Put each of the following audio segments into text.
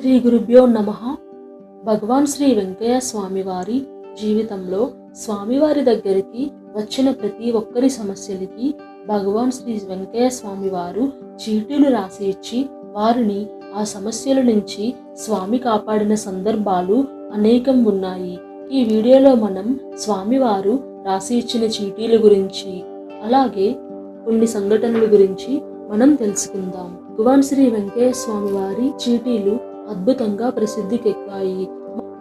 శ్రీ గురుభ్యో నమ. భగవాన్ శ్రీ వెంకయ్య స్వామివారి జీవితంలో స్వామివారి దగ్గరికి వచ్చిన ప్రతి ఒక్కరి సమస్యలకి భగవాన్ శ్రీ వెంకయ్య స్వామివారు చీటీలు రాసి ఇచ్చి వారిని ఆ సమస్యల నుంచి స్వామి కాపాడిన సందర్భాలు అనేకం ఉన్నాయి. ఈ వీడియోలో మనం స్వామివారు రాసి ఇచ్చిన చీటీల గురించి అలాగే కొన్ని సంఘటనల గురించి మనం తెలుసుకుందాం. భగవాన్ శ్రీ వెంకయ్య స్వామి వారి చీటీలు అద్భుతంగా ప్రసిద్ధికెక్కాయి.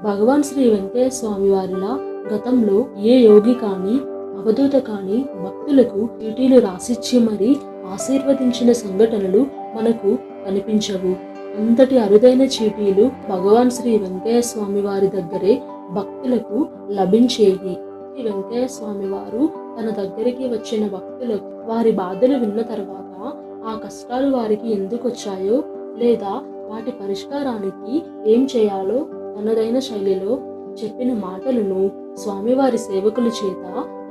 భగవాన్ శ్రీ వెంకటేశ్వర స్వామి వారిలా గతంలో ఏ యోగి కానీ అవధూత కానీ భక్తులకు చీటీలు రాసిచ్చి మరీ ఆశీర్వదించిన సంఘటనలు మనకు కనిపించవు. అంతటి అరుదైన చీటీలు భగవాన్ శ్రీ వెంకయ్య స్వామి వారి దగ్గరే భక్తులకు లభించేవి. శ్రీ వెంకయ్య స్వామి వారు తన దగ్గరికి వచ్చిన భక్తులకు వారి బాధలు విన్న తర్వాత ఆ కష్టాలు వారికి ఎందుకు వచ్చాయో లేదా వాటి పరిష్కారానికి ఏం చేయాలో తనదైన శైలిలో చెప్పిన మాటలను స్వామివారి సేవకుల చేత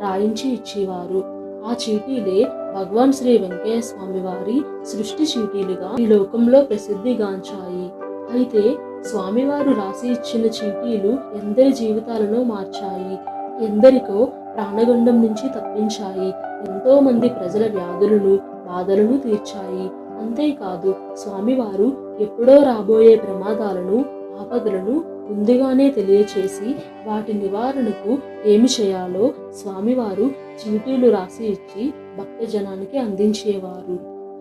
రాయించి ఇచ్చేవారు. ఆ చీటీలే భగవాన్ శ్రీ వెంకయ్య స్వామి వారి సృష్టి చీటీలుగా ఈ లోకంలో ప్రసిద్ధిగాంచాయి. అయితే స్వామివారు రాసి ఇచ్చిన చీటీలు ఎందరి జీవితాలను మార్చాయి ఎందరికో ప్రాణగండం నుంచి తప్పించాయి ఎంతో మంది ప్రజల వ్యాధులను బాధలను తీర్చాయి. అంతేకాదు స్వామివారు ఎప్పుడో రాబోయే ప్రమాదాలను ఆపదలను ముందుగానే తెలియచేసి వాటి నివారణకు ఏమి చేయాలో స్వామివారు చీటీలు రాసి ఇచ్చి భక్తజనానికి అందించేవారు.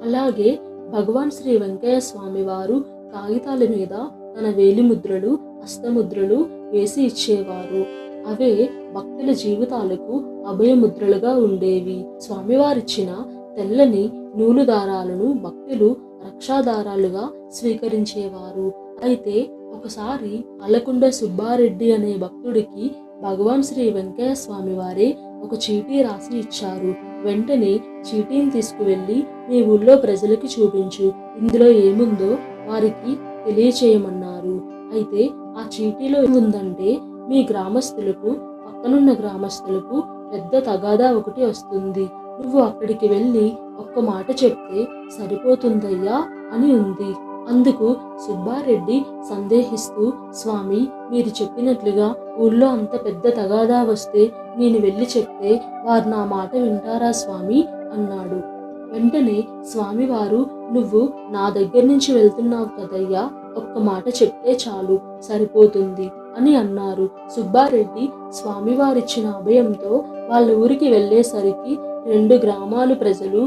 అలాగే భగవాన్ శ్రీ వెంకయ్య స్వామివారు కాగితాల మీద తన వేలిముద్రలు హస్తముద్రలు వేసి ఇచ్చేవారు. అవే భక్తుల జీవితాలకు అభయముద్రలుగా ఉండేవి. స్వామివారిచ్చిన తెల్లని నూలు దారాలను భక్తులు రక్షాదారాలుగా స్వీకరించేవారు. అయితే ఒకసారి అలకుండ సుబ్బారెడ్డి అనే భక్తుడికి భగవాన్ శ్రీ వెంకయ్య స్వామి వారే ఒక చీటీ రాసి ఇచ్చారు. వెంటనే చీటీని తీసుకువెళ్ళి మీ ఊళ్ళో ప్రజలకి చూపించు. ఇందులో ఏముందో వారికి తెలియచేయమన్నారు. అయితే ఆ చీటీలో ఏముందంటే మీ గ్రామస్తులకు పక్కనున్న గ్రామస్తులకు పెద్ద తగాదా ఒకటి వస్తుంది. నువ్వు అక్కడికి వెళ్ళి ఒక్క మాట చెప్తే సరిపోతుందయ్యా అని ఉంది. అందుకు సుబ్బారెడ్డి సందేహిస్తూ స్వామి మీరు చెప్పినట్లుగా ఊళ్ళో అంత పెద్ద తగాదా వస్తే నేను వెళ్ళి చెప్తే వారు నా మాట వింటారా స్వామి? అన్నాడు. వెంటనే స్వామివారు నువ్వు నా దగ్గర నుంచి వెళ్తున్నావు కదయ్యా ఒక్క మాట చెప్తే చాలు సరిపోతుంది అని అన్నారు. సుబ్బారెడ్డి స్వామివారిచ్చిన అభయంతో వాళ్ళ ఊరికి వెళ్ళేసరికి రెండు గ్రామాలు ప్రజలు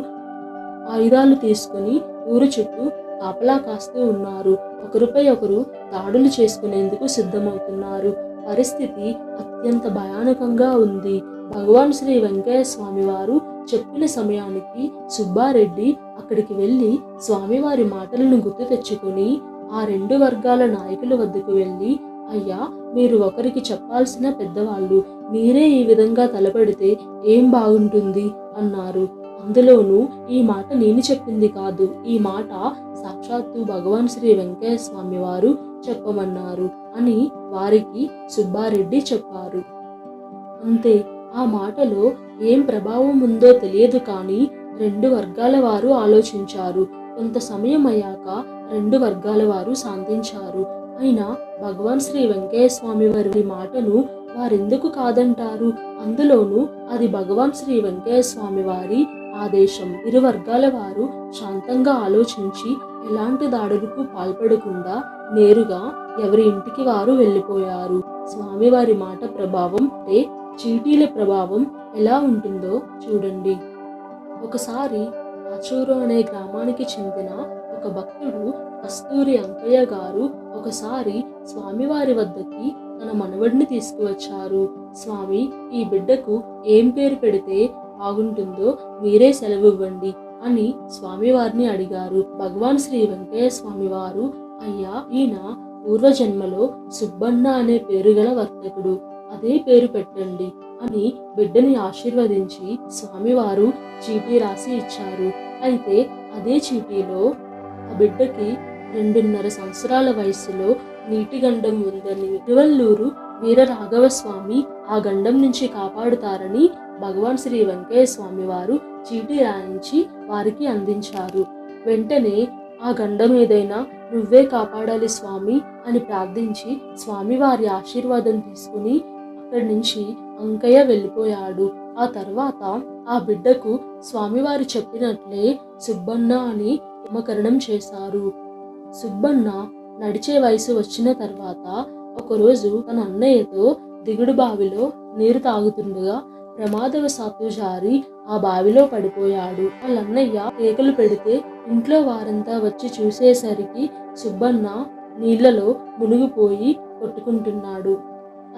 ఆయుధాలు తీసుకుని ఊరు చుట్టూ కాపలా కాస్తూ ఉన్నారు. ఒకరిపై ఒకరు దాడులు చేసుకునేందుకు సిద్ధమవుతున్నారు. పరిస్థితి అత్యంత భయానకంగా ఉంది. భగవాన్ శ్రీ వెంకయ్య స్వామి వారు చెప్పిన సమయానికి సుబ్బారెడ్డి అక్కడికి వెళ్ళి స్వామివారి మాటలను గుర్తు తెచ్చుకొని ఆ రెండు వర్గాల నాయకుల వద్దకు వెళ్ళి అయ్యా మీరు ఒకరికి చెప్పాల్సిన పెద్దవాళ్ళు మీరే ఈ విధంగా తలపెడితే ఏం బాగుంటుంది? అన్నారు. అందులోనూ ఈ మాట నేను చెప్పింది కాదు. ఈ మాట సాక్షాత్తు భగవాన్ శ్రీ వెంకయ్య స్వామి వారు చెప్పమన్నారు అని వారికి సుబ్బారెడ్డి చెప్పారు. అంతే ఆ మాటలో ఏం ప్రభావం ఉందో తెలియదు కానీ రెండు వర్గాల వారు ఆలోచించారు. కొంత సమయం అయ్యాక రెండు వర్గాల వారు శాంతించారు. అయినా భగవాన్ శ్రీ వెంకయ్య స్వామి వారి మాటను వారెందుకు కాదంటారు? అందులోనూ అది భగవాన్ శ్రీ వెంకయ్య స్వామి వారి ఆదేశం. ఇరు వర్గాల వారు శాంతంగా ఆలోచించి ఎలాంటి దాడులకు పాల్పడకుండా నేరుగా ఎవరి ఇంటికి వారు వెళ్ళిపోయారు. స్వామివారి మాట ప్రభావం అంటే చీటీల ప్రభావం ఎలా ఉంటుందో చూడండి. ఒకసారి ఆచూరు అనే గ్రామానికి చెందిన ఒక భక్తుడు కస్తూరి అంకయ్య గారు ఒకసారి స్వామివారి వద్దకి తన మనవడిని తీసుకువచ్చారు. స్వామి ఈ బిడ్డకు ఏం పేరు పెడితే బాగుంటుందో మీరే సెలవు ఇవ్వండి అని స్వామివారిని అడిగారు. భగవాన్ శ్రీ వెంకయ్య స్వామి వారు అయ్యా ఈయన పూర్వజన్మలో సుబ్బన్న అనే పేరు గల వర్తకుడు. అదే పేరు పెట్టండి అని బిడ్డని ఆశీర్వదించి స్వామివారు చీటీ రాసి ఇచ్చారు. అయితే అదే చీటీలో ఆ బిడ్డకి రెండున్నర సంవత్సరాల వయసులో నీటి గండం ఉందని తిరువల్లూరు వీర రాఘవ స్వామి ఆ గండం నుంచి కాపాడుతారని భగవాన్ శ్రీ వెంకయ్య స్వామి వారు చీటీ రాయించి వారికి అందించారు. వెంటనే ఆ గండం ఏదైనా నువ్వే కాపాడాలి స్వామి అని ప్రార్థించి స్వామివారి ఆశీర్వాదం తీసుకుని అక్కడి నుంచి అంకయ్య వెళ్ళిపోయాడు. ఆ తర్వాత ఆ బిడ్డకు స్వామివారు చెప్పినట్లే సుబ్బన్న అని నామకరణం చేశారు. సుబ్బన్న నడిచే వయసు వచ్చిన తర్వాత ఒకరోజు తన అన్నయ్యతో దిగుడు బావిలో నీరు తాగుతుండగా ప్రమాదవశాత్తు జారి ఆ బావిలో పడిపోయాడు. వాళ్ళ అన్నయ్య కేకలు పెడితే ఇంట్లో వారంతా వచ్చి చూసేసరికి సుబ్బన్న నీళ్ళలో మునిగిపోయి కొట్టుకుంటున్నాడు.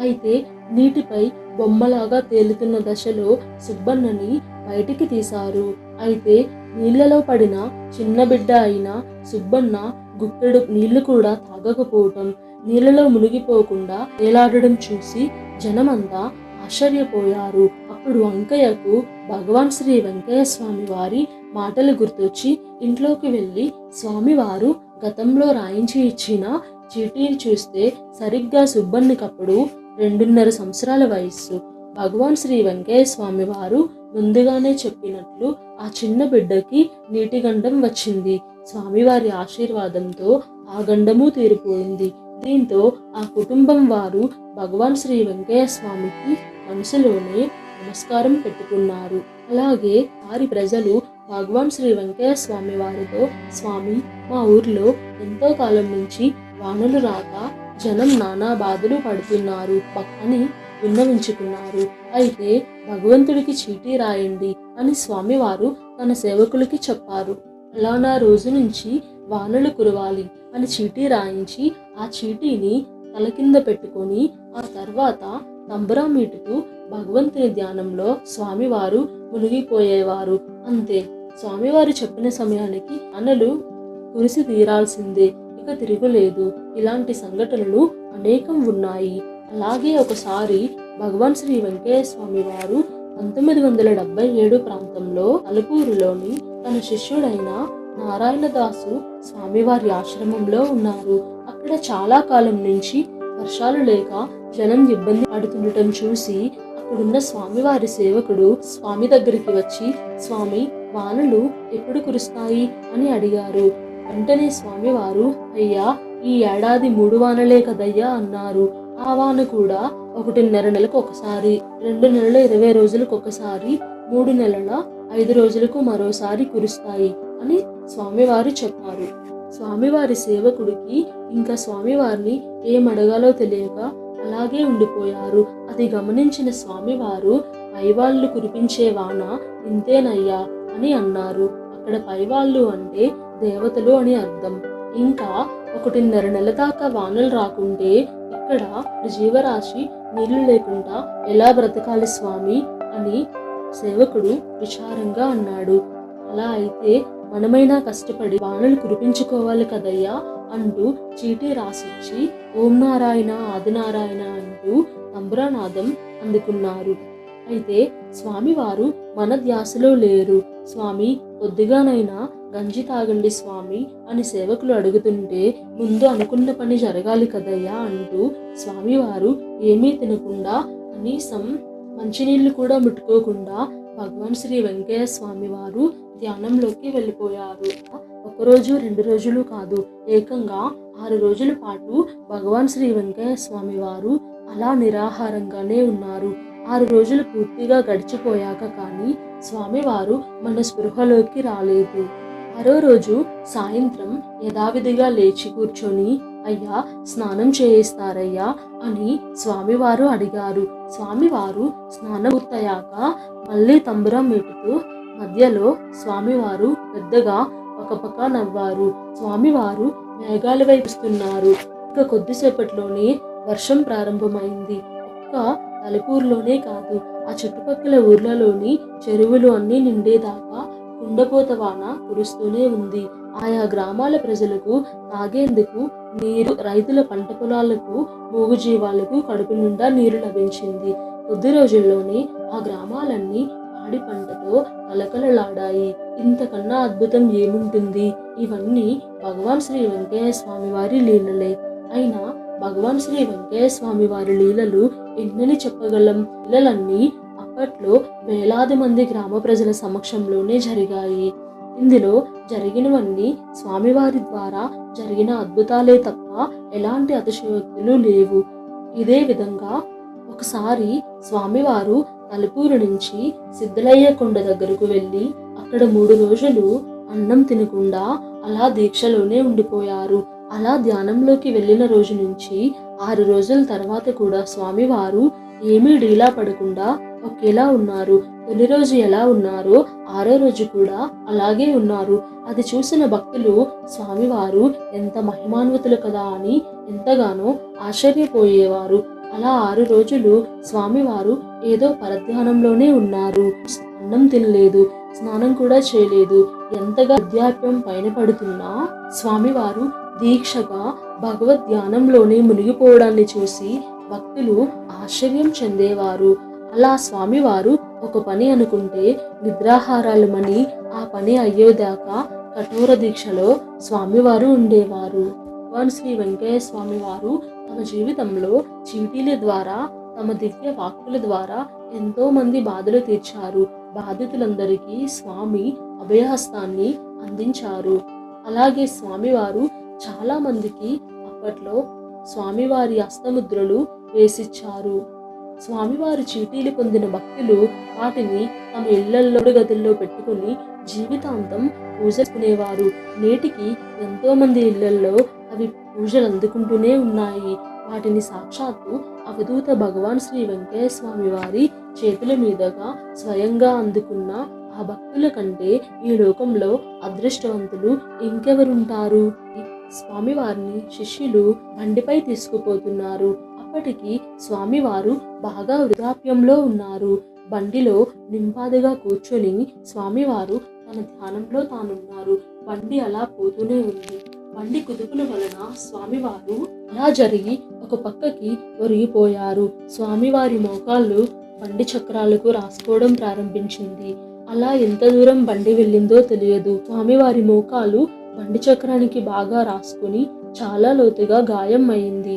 అయితే నీటిపై బొమ్మలాగా తేలుతున్న దశలో సుబ్బన్నని బయటికి తీశారు. అయితే నీళ్ళలో పడిన చిన్న బిడ్డ అయిన సుబ్బన్న గుప్పెడు నీళ్ళు కూడా తాగకపోవటం నీళ్ళలో మునిగిపోకుండా వేలాడడం చూసి జనమంతా ఆశ్చర్యపోయారు. అప్పుడు వంకయ్యకు భగవాన్ శ్రీ వెంకయ్య స్వామి వారి మాటలు గుర్తొచ్చి ఇంట్లోకి వెళ్ళి స్వామివారు గతంలో రాయించి ఇచ్చిన చీటీని చూస్తే సరిగ్గా సుబ్బన్నికప్పుడు రెండున్నర సంవత్సరాల వయస్సు. భగవాన్ శ్రీ వెంకయ్య స్వామి వారు ముందుగానే చెప్పినట్లు ఆ చిన్న బిడ్డకి నీటి గండం వచ్చింది. స్వామివారి ఆశీర్వాదంతో ఆ గండము తీరిపోయింది. దీంతో ఆ కుటుంబం వారు భగవాన్ శ్రీ వెంకయ్య స్వామికి మనసులోనే నమస్కారం పెట్టుకున్నారు. అలాగే వారి ప్రజలు భగవాన్ శ్రీ వెంకయ్య స్వామి వారితో స్వామి మా ఊర్లో ఎంతో కాలం నుంచి వానలు రాక జనం నానా బాధలు పడుతున్నారు అని విన్నవించుకున్నారు. అయితే భగవంతుడికి చీటీ రాయండి అని స్వామివారు తన సేవకులకి చెప్పారు. ఫలానా రోజు నుంచి వానలు కురవాలి అని చీటీ రాయించి ఆ చీటీని తల కింద పెట్టుకొని ఆ తర్వాత తంబురా మీటుతూ భగవంతుని ధ్యానంలో స్వామివారు మునిగిపోయేవారు. అంతే. స్వామివారు చెప్పిన సమయానికి అనలు కురిసి తీరాల్సిందే. ఇక తిరుగులేదు. ఇలాంటి సంఘటనలు అనేకం ఉన్నాయి. అలాగే ఒకసారి భగవాన్ శ్రీ వెంకయ్య స్వామి వారు పంతొమ్మిది వందల డెబ్బై ఏడు ప్రాంతంలో అలపూరులోని తన శిష్యుడైన నారాయణదాసు స్వామివారి ఆశ్రమంలో ఉన్నారు. అక్కడ చాలా కాలం నుంచి వర్షాలు లేక జనం ఇబ్బంది పడుతుండటం చూసి అక్కడున్న స్వామివారి సేవకుడు స్వామి దగ్గరికి వచ్చి స్వామి వానలు ఎప్పుడు కురుస్తాయి? అని అడిగారు. వెంటనే స్వామివారు అయ్యా ఈ ఏడాది మూడు వానలే కదయ్యా అన్నారు. ఆ వాన కూడా ఒకటిన్నర నెలకు ఒకసారి రెండు నెలల ఇరవై రోజులకు ఒకసారి మూడు నెలల ఐదు రోజులకు మరోసారి కురుస్తాయి అని స్వామివారు చెప్పారు. స్వామివారి సేవకుడికి ఇంకా స్వామివారిని ఏం అడగాలో తెలియక అలాగే ఉండిపోయారు. అది గమనించిన స్వామివారు పైవాళ్ళు కురిపించే వాన ఇంతేనయ్యా అని అన్నారు. అక్కడ పైవాళ్ళు అంటే దేవతలు అని అర్థం. ఇంకా ఒకటిన్నర నెల దాకా వానలు రాకుంటే ఇక్కడ జీవరాశి నీళ్ళు లేకుండా ఎలా బ్రతకాలి స్వామి అని సేవకుడు విచారంగా అన్నాడు. అలా అయితే మనమైనా కష్టపడి బాణలు కురిపించుకోవాలి కదయ్యా అంటూ చీటీ రాసిచ్చి ఓం నారాయణ ఆదినారాయణ అంటూ తంబురానాదం అందుకున్నారు. అయితే స్వామివారు మన ధ్యాసలో లేరు. స్వామి కొద్దిగానైనా గంజి తాగండి స్వామి అని సేవకులు అడుగుతుంటే ముందు అనుకున్న పని జరగాలి కదయ్యా అంటూ స్వామివారు ఏమీ తినకుండా కనీసం మంచినీళ్ళు కూడా ముట్టుకోకుండా భగవాన్ శ్రీ వెంకయ్య స్వామి వారు ధ్యానంలోకి వెళ్ళిపోయారు. ఒకరోజు రెండు రోజులు కాదు ఏకంగా ఆరు రోజుల పాటు భగవాన్ శ్రీ వెంకయ్య స్వామి వారు అలా నిరాహారంగానే ఉన్నారు. ఆరు రోజులు పూర్తిగా గడిచిపోయాక కానీ స్వామివారు మన స్పృహలోకి రాలేదు. మరో రోజు సాయంత్రం యథావిధిగా లేచి కూర్చొని అయ్యా స్నానం చేయిస్తారయ్యా అని స్వామివారు అడిగారు. స్వామివారు స్నానం పూర్తయ్యాక మళ్ళీ తంబురం మీటుతూ మధ్యలో స్వామివారు పెద్దగా పక్కపక్క నవ్వారు. స్వామివారు మేఘాల వైపుస్తున్నారు ఇక కొద్దిసేపట్లోనే వర్షం ప్రారంభమైంది. ఒక్క తలపూర్లోనే కాదు ఆ చుట్టుపక్కల ఊర్లలోని చెరువులు అన్నీ నిండేదాకా కుండపోత వాన కురుస్తూనే ఉంది. ఆయా గ్రామాల ప్రజలకు తాగేందుకు నీరు రైతుల పంట పొలాలకు మూగుజీవాలకు కడుపు నిండా నీరు లభించింది. కొద్ది రోజుల్లోనే ఆ గ్రామాలన్నీ పాడి పంటతో కలకలలాడాయి. ఇంతకన్నా అద్భుతం ఏముంటుంది? ఇవన్నీ భగవాన్ శ్రీ వెంకయ్య స్వామి వారి లీలలే. అయినా భగవాన్ శ్రీ వెంకయ్య స్వామి వారి లీలలు ఎన్నని చెప్పగలం? లీలలన్నీ అప్పట్లో వేలాది మంది గ్రామ ప్రజల సమక్షంలోనే జరిగాయి. ఇందులో జరిగినవన్నీ స్వామివారి ద్వారా జరిగిన అద్భుతాలే తప్ప ఎలాంటి అతిశయోక్తులు లేవు. ఇదే విధంగా ఒకసారి స్వామివారు తలుపూరు నుంచి సిద్ధలయ్య కొండ దగ్గరకు వెళ్ళి అక్కడ మూడు రోజులు అన్నం తినకుండా అలా దీక్షలోనే ఉండిపోయారు. అలా ధ్యానంలోకి వెళ్ళిన రోజు నుంచి ఆరు రోజుల తర్వాత కూడా స్వామివారు ఏమీ డీలా పడకుండా ఒకేలా ఉన్నారు. తొలి రోజు ఎలా ఉన్నారో ఆరో రోజు కూడా అలాగే ఉన్నారు. అది చూసిన భక్తులు స్వామివారు ఎంత మహిమాన్వితులు కదా అని ఎంతగానో ఆశ్చర్యపోయేవారు. అలా ఆరు రోజులు స్వామివారు ఏదో పరధ్యానంలోనే ఉన్నారు. అన్నం తినలేదు స్నానం కూడా చేయలేదు. ఎంతగా వృద్ధాప్యం పైన పడుతున్నా స్వామివారు దీక్షగా భగవద్ ధ్యానంలోనే మునిగిపోవడాన్ని చూసి భక్తులు ఆశ్చర్యం చెందేవారు. అలా స్వామివారు ఒక పని అనుకుంటే నిద్రాహారాలు మని ఆ పని అయ్యేదాకా కఠోర దీక్షలో స్వామివారు ఉండేవారు. భగవాన్ శ్రీ వెంకయ్య స్వామి వారు తమ జీవితంలో చీటీల ద్వారా తమ దివ్య వాక్కుల ద్వారా ఎంతో మంది బాధలు తీర్చారు. బాధితులందరికీ స్వామి అభయహస్తాన్ని అందించారు. అలాగే స్వామివారు చాలా మందికి అప్పట్లో స్వామివారి హస్తముద్రలు వేసిచ్చారు. స్వామివారి చీటీలు పొందిన భక్తులు వాటిని తమ ఇళ్ళల్లో గదుల్లో పెట్టుకుని జీవితాంతం పూజకునేవారు నేటికి ఎంతో మంది ఇళ్ళల్లో అవి పూజలు అందుకుంటూనే ఉన్నాయి. వాటిని సాక్షాత్తు అవధూత భగవాన్ శ్రీ వెంకయ్య స్వామి వారి చేతుల మీదుగా స్వయంగా అందుకున్న ఆ భక్తుల కంటే ఈ లోకంలో అదృష్టవంతులు ఇంకెవరుంటారు? స్వామివారిని శిష్యులు బండిపై తీసుకుపోతున్నారు. అప్పటికి స్వామివారు బాగా వృద్ధాప్యంలో ఉన్నారు. బండిలో నింపాదిగా కూర్చొని స్వామివారు తన ధ్యానంలో తానున్నారు. బండి అలా పోతూనే ఉంది. బండి కుదుపుల వలన స్వామివారు అలా జరిగి ఒక పక్కకి ఒరిగిపోయారు. స్వామివారి మోకాళ్ళు బండి చక్రాలకు రాసుకోవడం ప్రారంభించింది. అలా ఎంత దూరం బండి వెళ్ళిందో తెలియదు. స్వామివారి మోకాలు బండి చక్రానికి బాగా రాసుకుని చాలా లోతుగా గాయం అయింది.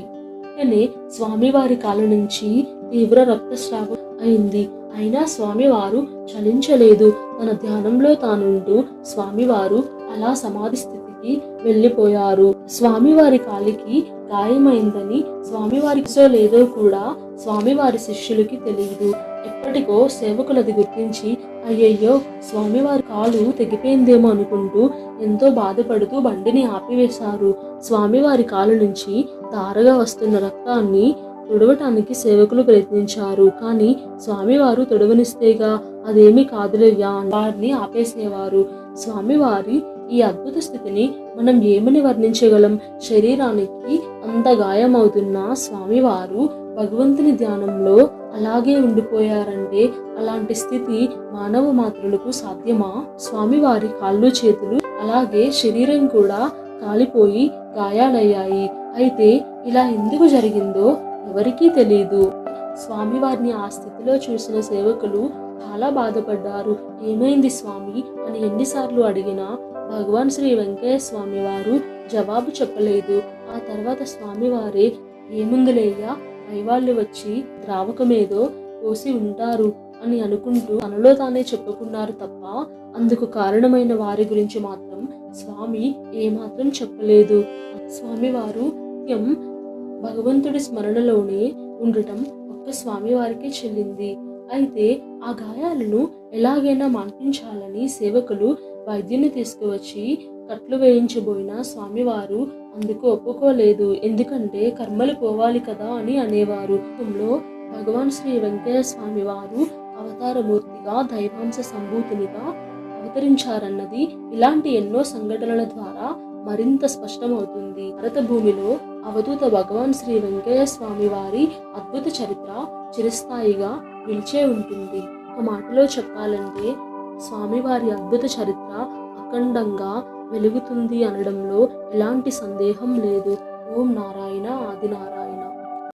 వెంటనే స్వామివారి కాళ్ళ నుంచి తీవ్ర రక్తస్రావం అయింది. అయినా స్వామివారు చలించలేదు. తన ధ్యానంలో తానుంటూ స్వామివారు అలా సమాధి స్థితికి వెళ్ళిపోయారు. స్వామివారి కాలికి గాయమైందని స్వామివారికిసో లేదో కూడా స్వామివారి శిష్యులకి తెలియదు ఎప్పటికో సేవకులది గుర్తించి అయ్యయ్యో స్వామివారి కాలు తెగిపోయిందేమో అనుకుంటూ ఎంతో బాధపడుతూ బండిని ఆపివేశారు. స్వామివారి కాలు నుంచి తారగా వస్తున్న రక్తాన్ని తుడవటానికి సేవకులు ప్రయత్నించారు. కానీ స్వామివారు తుడవనిస్తేగా అదేమీ కాదులేయ్యా వారిని ఆపేసేవారు. స్వామివారి ఈ అద్భుత స్థితిని మనం ఏమని వర్ణించగలం? శరీరానికి అంత గాయమవుతున్న స్వామివారు భగవంతుని ధ్యానంలో అలాగే ఉండిపోయారంటే అలాంటి స్థితి మానవ మాత్రులకు సాధ్యమా? స్వామివారి కాళ్ళు చేతులు అలాగే శరీరం కూడా కాలిపోయి గాయాలయ్యాయి. అయితే ఇలా ఎందుకు జరిగిందో ఎవరికీ తెలియదు స్వామివారిని ఆ స్థితిలో చూసిన సేవకులు చాలా బాధపడ్డారు. ఏమైంది స్వామి? అని ఎన్నిసార్లు అడిగినా భగవాన్ శ్రీ వెంకయ్య స్వామి వారు జవాబు చెప్పలేదు. ఆ తర్వాత స్వామివారే ఏముందులేయ్యా పైవాళ్ళు వచ్చి ద్రావకమేదో పోసి ఉంటారు అని అనుకుంటూ తనలో తానే చెప్పుకున్నారు తప్ప అందుకు కారణమైన వారి గురించి మాత్రం స్వామి ఏమాత్రం చెప్పలేదు. స్వామివారు నిత్యం భగవంతుడి స్మరణలోనే ఉండటం ఒక్క స్వామివారికే చెల్లింది. అయితే ఆ గాయాలను ఎలాగైనా మాన్పించాలని సేవకులు వైద్యుని తీసుకువచ్చి కట్లు వేయించబోయిన స్వామివారు అందుకు ఒప్పుకోలేదు. ఎందుకంటే కర్మలు పోవాలి కదా అని అనేవారు. లో భగవాన్ శ్రీ వెంకయ్య స్వామి వారు అవతారమూర్తిగా దైవాంశ సంభూతినిగా అవతరించారన్నది ఇలాంటి ఎన్నో సంఘటనల ద్వారా మరింత స్పష్టమవుతుంది. భరత భూమిలో అవధూత భగవాన్ శ్రీ వెంకయ్య స్వామి వారి అద్భుత చరిత్ర చిరస్థాయిగా నిలిచే ఉంటుంది. ఒక మాటలో చెప్పాలంటే స్వామివారి అద్భుత చరిత్ర అఖండంగా వెలుగుతుంది అనడంలో ఎలాంటి సందేహం లేదు. ఓం నారాయణ ఆది నారాయణ